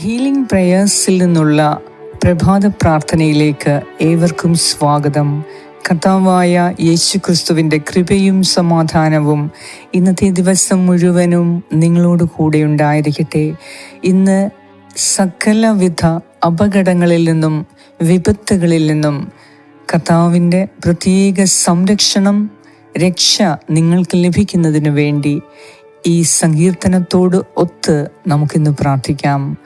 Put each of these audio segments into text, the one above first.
Healing പ്രേയേഴ്സിൽ നിന്നുള്ള പ്രഭാത പ്രാർത്ഥനയിലേക്ക് ഏവർക്കും സ്വാഗതം. കർത്താവായ യേശു ക്രിസ്തുവിന്റെ കൃപയും സമാധാനവും ഇന്നത്തെ ദിവസം മുഴുവനും നിങ്ങളോട് കൂടെ ഉണ്ടായിരിക്കട്ടെ. ഇന്ന് സകലവിധ അപകടങ്ങളിൽ നിന്നും വിപത്തുകളിൽ നിന്നും കർത്താവിന്റെ പ്രത്യേക സംരക്ഷണം രക്ഷ നിങ്ങൾക്ക് ലഭിക്കുന്നതിനു വേണ്ടി ഈ സങ്കീർത്തനത്തോട് ഒത്ത് നമുക്കിന്ന് പ്രാർത്ഥിക്കാം.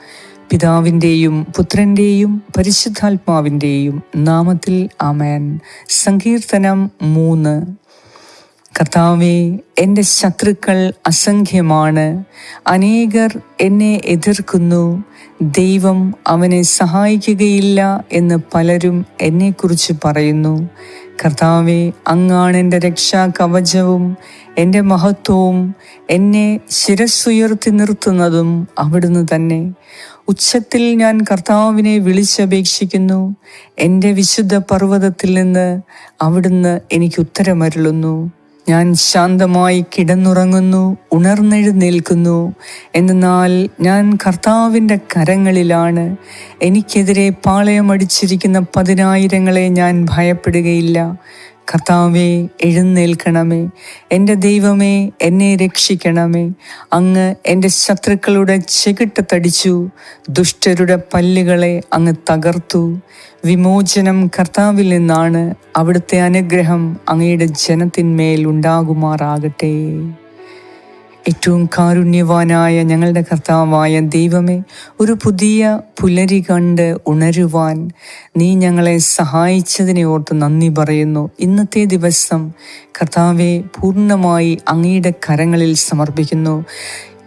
പിതാവിന്റെയും പുത്രന്റെയും പരിശുദ്ധാത്മാവിന്റെയും നാമത്തിൽ ആമേൻ. സങ്കീർത്തനം മൂന്ന്. കർത്താവെ എന്റെ ശത്രുക്കൾ അസംഖ്യമാണ്. അനേകർ എന്നെ എതിർക്കുന്നു. ദൈവം അവനെ സഹായിക്കുകയില്ല എന്ന് പലരും എന്നെക്കുറിച്ച് പറയുന്നു. കർത്താവെ അങ്ങാണ് എന്റെ രക്ഷാ കവചവും എന്റെ മഹത്വവും എന്നെ ശിരസ്സുയർത്തി നിർത്തുന്നതും അവിടുന്ന് തന്നെ. ഉച്ചത്തിൽ ഞാൻ കർത്താവിനെ വിളിച്ചപേക്ഷിക്കുന്നു. എന്റെ വിശുദ്ധ പർവതത്തിൽ നിന്ന് അവിടുന്ന് എനിക്ക് ഉത്തരമരുളുന്നു. ഞാൻ ശാന്തമായി കിടന്നുറങ്ങുന്നു ഉണർന്നെഴുന്നേൽക്കുന്നു. എന്നാൽ ഞാൻ കർത്താവിന്റെ കരങ്ങളിലാണ്. എനിക്കെതിരെ പാളയമടിച്ചിരിക്കുന്ന പതിനായിരങ്ങളെ ഞാൻ ഭയപ്പെടുകയില്ല. കർത്താവെ എഴുന്നേൽക്കണമേ. എന്റെ ദൈവമേ എന്നെ രക്ഷിക്കണമേ. അങ്ങ് എന്റെ ശത്രുക്കളുടെ ചെകിട്ട് തടിച്ചു. ദുഷ്ടരുടെ പല്ലുകളെ അങ്ങ് തകർത്തു. വിമോചനം കർത്താവിൽ നിന്നാണ് അവിടുത്തെ അനുഗ്രഹം അങ്ങയുടെ ജനത്തിന്മേൽ ഉണ്ടാകുമാറാകട്ടെ. ഏറ്റവും കാരുണ്യവാനായ ഞങ്ങളുടെ കർത്താവായ ദൈവമേ ഒരു പുതിയ പുലരി കണ്ട് ഉണരുവാൻ നീ ഞങ്ങളെ സഹായിച്ചതിനെ ഓർത്ത് നന്ദി പറയുന്നു. ഇന്നത്തെ ദിവസം കർത്താവെ പൂർണമായി അങ്ങയുടെ കരങ്ങളിൽ സമർപ്പിക്കുന്നു.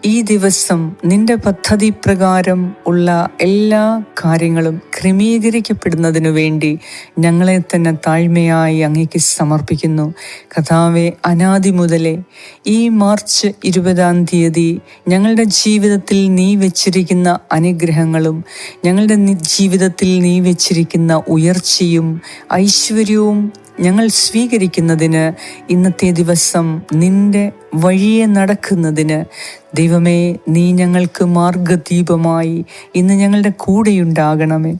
ഈ ദിവസം നിന്റെ പദ്ധതി പ്രകാരം ഉള്ള എല്ലാ കാര്യങ്ങളും ക്രമീകരിക്കപ്പെടുന്നതിനു വേണ്ടി ഞങ്ങളെ തന്നെ താഴ്മയായി അങ്ങേക്ക് സമർപ്പിക്കുന്നു. കഥാവെ അനാദി മുതലേ ഈ മാർച്ച് ഇരുപതാം തീയതി ഞങ്ങളുടെ ജീവിതത്തിൽ നീ വെച്ചിരിക്കുന്ന അനുഗ്രഹങ്ങളും ഞങ്ങളുടെ ജീവിതത്തിൽ നീ വെച്ചിരിക്കുന്ന ഉയർച്ചയും ഐശ്വര്യവും ഞങ്ങൾ സ്വീകരിക്കുന്നതിന് ഇന്നത്തെ ദിവസം നിന്റെ വഴിയെ നടക്കുന്നതിന്. ദൈവമേ നീ ഞങ്ങൾക്ക് മാർഗദീപമായി ഇന്ന് ഞങ്ങളുടെ കൂടെയുണ്ടാകണമേ.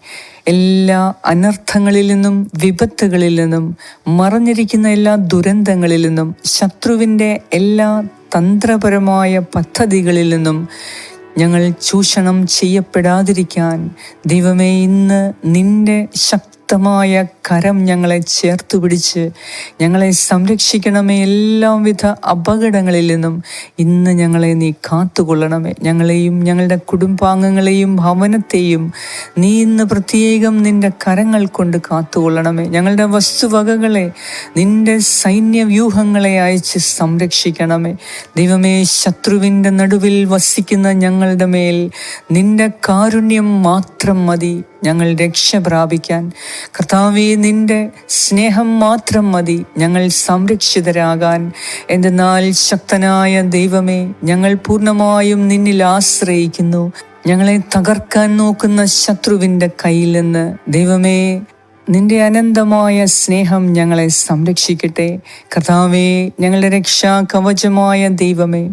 എല്ലാ അനർത്ഥങ്ങളിൽ നിന്നും വിപത്തുകളിൽ നിന്നും മറഞ്ഞിരിക്കുന്ന എല്ലാ ദുരന്തങ്ങളിൽ നിന്നും ശത്രുവിന്റെ എല്ലാ തന്ത്രപരമായ പദ്ധതികളിൽ നിന്നും ഞങ്ങൾ ചൂഷണം ചെയ്യപ്പെടാതിരിക്കാൻ ദൈവമേ ഇന്ന് നിന്റെ ശക്തി ശക്തമായ കരം ഞങ്ങളെ ചേർത്ത് പിടിച്ച് ഞങ്ങളെ സംരക്ഷിക്കണമേ എല്ലാവിധ അപകടങ്ങളിൽ നിന്നും. ഇന്ന് ഞങ്ങളെ നീ കാത്തുകൊള്ളണമേ. ഞങ്ങളെയും ഞങ്ങളുടെ കുടുംബാംഗങ്ങളെയും ഭവനത്തെയും നീ ഇന്ന് പ്രത്യേകം നിന്റെ കരങ്ങൾ കൊണ്ട് കാത്തുകൊള്ളണമേ. ഞങ്ങളുടെ വസ്തുവകകളെ നിന്റെ സൈന്യവ്യൂഹങ്ങളെ അയച്ച് സംരക്ഷിക്കണമേ. ദൈവമേ ശത്രുവിന്റെ നടുവിൽ വസിക്കുന്ന ഞങ്ങളുടെ മേൽ നിന്റെ കാരുണ്യം മാത്രം മതി ഞങ്ങൾ രക്ഷ പ്രാപിക്കാൻ കർത്താവെ നിന്റെ സ്നേഹം മാത്രം മതി. ഞങ്ങൾ സംരക്ഷിതരാകാൻ. എന്തെന്നാൽ ശക്തനായ ദൈവമേ ഞങ്ങൾ പൂർണമായും നിന്നിൽ ആശ്രയിക്കുന്നു. ഞങ്ങളെ തകർക്കാൻ നോക്കുന്ന ശത്രുവിന്റെ കയ്യിൽ നിന്ന്. ദൈവമേ നിന്റെ അനന്തമായ സ്നേഹം ഞങ്ങളെ സംരക്ഷിക്കട്ടെ. കർത്താവേ ഞങ്ങളുടെ രക്ഷാ കവചമായ ദൈവമേ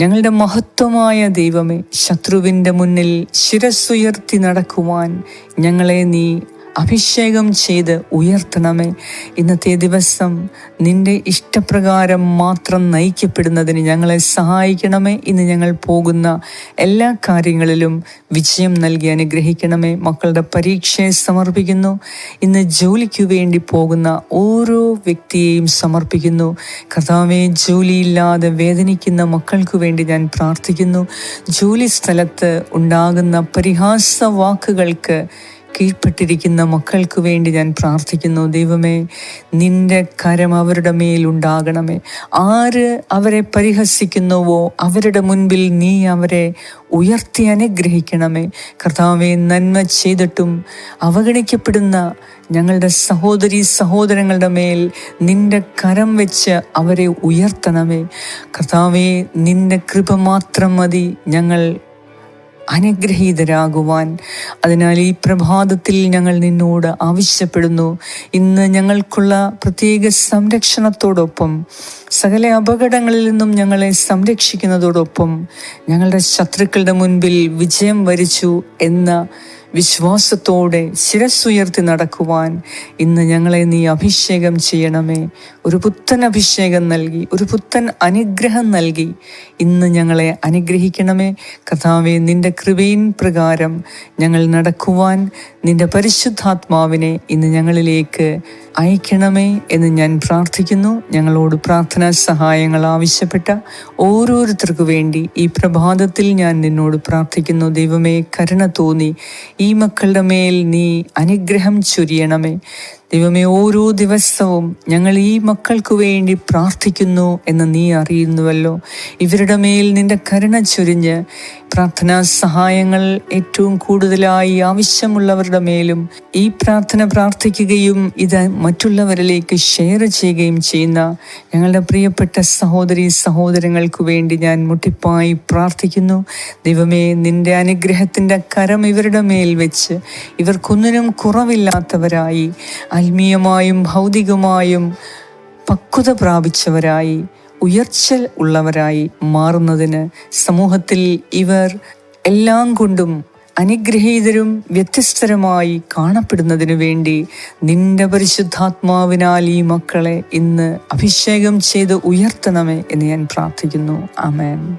ഞങ്ങളുടെ മഹത്വമായ ദൈവമേ ശത്രുവിന്റെ മുന്നിൽ ശിരസ്സുയർത്തി നടക്കുവാൻ ഞങ്ങളെ നീ അഭിഷേകം ചെയ്ത് ഉയർത്തണമേ. ഇന്നത്തെ ദിവസം നിന്റെ ഇഷ്ടപ്രകാരം മാത്രം നയിക്കപ്പെടുന്നതിന് ഞങ്ങളെ സഹായിക്കണമേ. ഇന്ന് ഞങ്ങൾ പോകുന്ന എല്ലാ കാര്യങ്ങളിലും വിജയം നൽകി അനുഗ്രഹിക്കണമേ. മക്കളുടെ പരീക്ഷയെ സമർപ്പിക്കുന്നു. ഇന്ന് ജോലിക്ക് വേണ്ടി പോകുന്ന ഓരോ വ്യക്തിയെയും സമർപ്പിക്കുന്നു. കർത്താവെ ജോലിയില്ലാതെ വേദനിക്കുന്ന മക്കൾക്ക് വേണ്ടി ഞാൻ പ്രാർത്ഥിക്കുന്നു. ജോലി സ്ഥലത്ത് ഉണ്ടാകുന്ന പരിഹാസ വാക്കുകൾക്ക് കീഴ്പ്പെട്ടിരിക്കുന്ന മക്കൾക്ക് വേണ്ടി ഞാൻ പ്രാർത്ഥിക്കുന്നു. ദൈവമേ നിന്റെ കരം അവരുടെ മേലുണ്ടാകണമേ ആര് അവരെ പരിഹസിക്കുന്നുവോ അവരുടെ മുൻപിൽ നീ അവരെ ഉയർത്തി അനുഗ്രഹിക്കണമേ. കർത്താവെ നന്മ ചെയ്തിട്ടും അവഗണിക്കപ്പെടുന്ന ഞങ്ങളുടെ സഹോദരി സഹോദരങ്ങളുടെ മേൽ നിന്റെ കരം വെച്ച് അവരെ ഉയർത്തണമേ. കർത്താവെ നിന്റെ കൃപ മാത്രം മതി ഞങ്ങൾ അനുഗ്രഹീതരാകുവാൻ. അതിനാൽ ഈ പ്രഭാതത്തിൽ ഞങ്ങൾ നിന്നോട് ആവശ്യപ്പെടുന്നു. ഇന്ന് ഞങ്ങൾക്കുള്ള പ്രത്യേക സംരക്ഷണത്തോടൊപ്പം സകല അപകടങ്ങളിൽ നിന്നും ഞങ്ങളെ സംരക്ഷിക്കുന്നതോടൊപ്പം ഞങ്ങളുടെ ശത്രുക്കളുടെ മുൻപിൽ വിജയം വരിച്ചു എന്ന വിശ്വാസത്തോടെ ശിരസ്സുയർത്തി നടക്കുവാൻ ഇന്ന് ഞങ്ങളെ നീ അഭിഷേകം ചെയ്യണമേ. ഒരു പുത്തൻ അഭിഷേകം നൽകി ഒരു പുത്തൻ അനുഗ്രഹം നൽകി ഇന്ന് ഞങ്ങളെ അനുഗ്രഹിക്കണമേ. കഥാവെ നിന്റെ കൃപയിൻ പ്രകാരം ഞങ്ങൾ നടക്കുവാൻ നിന്റെ പരിശുദ്ധാത്മാവിനെ ഇന്ന് ഞങ്ങളിലേക്ക് അയക്കണമേ എന്ന് ഞാൻ പ്രാർത്ഥിക്കുന്നു. ഞങ്ങളോട് പ്രാർത്ഥനാ സഹായങ്ങൾ ആവശ്യപ്പെട്ട ഓരോരുത്തർക്കു വേണ്ടി ഈ പ്രഭാതത്തിൽ ഞാൻ നിന്നോട് പ്രാർത്ഥിക്കുന്നു. ദൈവമേ കരുണ തോന്നി. മക്കളുടെ മേൽ നീ അനുഗ്രഹം ചൊരിയണമേ. ദൈവമേ ഓരോ ദിവസവും ഞങ്ങൾ ഈ മക്കൾക്ക് വേണ്ടി പ്രാർത്ഥിക്കുന്നു എന്ന് നീ അറിയുന്നുവല്ലോ. ഇവരുടെ മേൽ നിന്റെ കരുണ ചൊരിഞ്ഞ് പ്രാർത്ഥനാ സഹായങ്ങൾ ഏറ്റവും കൂടുതലായി ആവശ്യമുള്ളവരുടെ മേലും ഈ പ്രാർത്ഥന പ്രാർത്ഥിക്കുകയും ഇത് മറ്റുള്ളവരിലേക്ക് ഷെയർ ചെയ്യുകയും ചെയ്യുന്ന ഞങ്ങളുടെ പ്രിയപ്പെട്ട സഹോദരി സഹോദരങ്ങൾക്ക് വേണ്ടി ഞാൻ മുട്ടിപ്പായി പ്രാർത്ഥിക്കുന്നു. ദൈവമേ നിന്റെ അനുഗ്രഹത്തിന്റെ കരം ഇവരുടെ മേൽ വെച്ച് ഇവർക്കൊന്നിനും കുറവില്ലാത്തവരായി. ആത്മീയമായും ഭൗതികമായും പക്വത പ്രാപിച്ചവരായി ഉയർച്ച ഉള്ളവരായി മാറുന്നതിന് സമൂഹത്തിൽ ഇവർ എല്ലാം കൊണ്ടും അനുഗ്രഹീതരും വ്യത്യസ്തരമായി കാണപ്പെടുന്നതിനു വേണ്ടി നിന്റെ പരിശുദ്ധാത്മാവിനാൽ ഈ മക്കളെ ഇന്ന് അഭിഷേകം ചെയ്ത് ഉയർത്തണമേ എന്ന് ഞാൻ പ്രാർത്ഥിക്കുന്നു. ആമേൻ.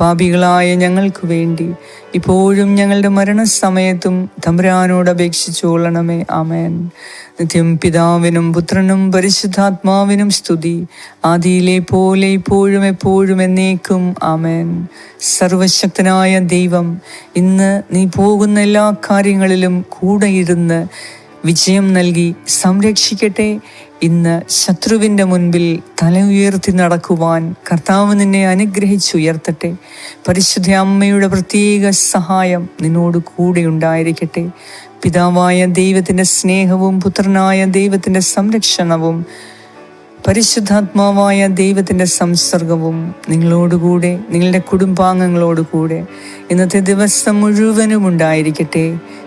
പാപികളായ ഞങ്ങൾക്ക് വേണ്ടി. ഇപ്പോഴും ഞങ്ങളുടെ മരണസമയത്തും തമ്പുരാനോട് അപേക്ഷിച്ചോളണമേ ആമേൻ. നിത്യം പിതാവിനും പുത്രനും പരിശുദ്ധാത്മാവിനും സ്തുതി. ആദിയിലെ പോലെ ഇപ്പോഴും എപ്പോഴും എന്നേക്കും. ആമേൻ. സർവശക്തനായ ദൈവം ഇന്ന് നീ പോകുന്ന എല്ലാ കാര്യങ്ങളിലും കൂടെ ഇരുന്ന് വിജയം നൽകി സംരക്ഷിക്കട്ടെ. ഇന്ന് ശത്രുവിന്റെ മുൻപിൽ തല ഉയർത്തി നടക്കുവാൻ കർത്താവ് നിന്നെ അനുഗ്രഹിച്ചുയർത്തട്ടെ. പരിശുദ്ധ അമ്മയുടെ പ്രത്യേക സഹായം നിന്നോട് കൂടെ ഉണ്ടായിരിക്കട്ടെ. പിതാവായ ദൈവത്തിന്റെ സ്നേഹവും പുത്രനായ ദൈവത്തിന്റെ സംരക്ഷണവും പരിശുദ്ധാത്മാവായ ദൈവത്തിന്റെ സംസർഗവും നിങ്ങളോടുകൂടെ നിങ്ങളുടെ കുടുംബാംഗങ്ങളോടുകൂടെ ഇന്നത്തെ ദിവസം മുഴുവനും ഉണ്ടായിരിക്കട്ടെ.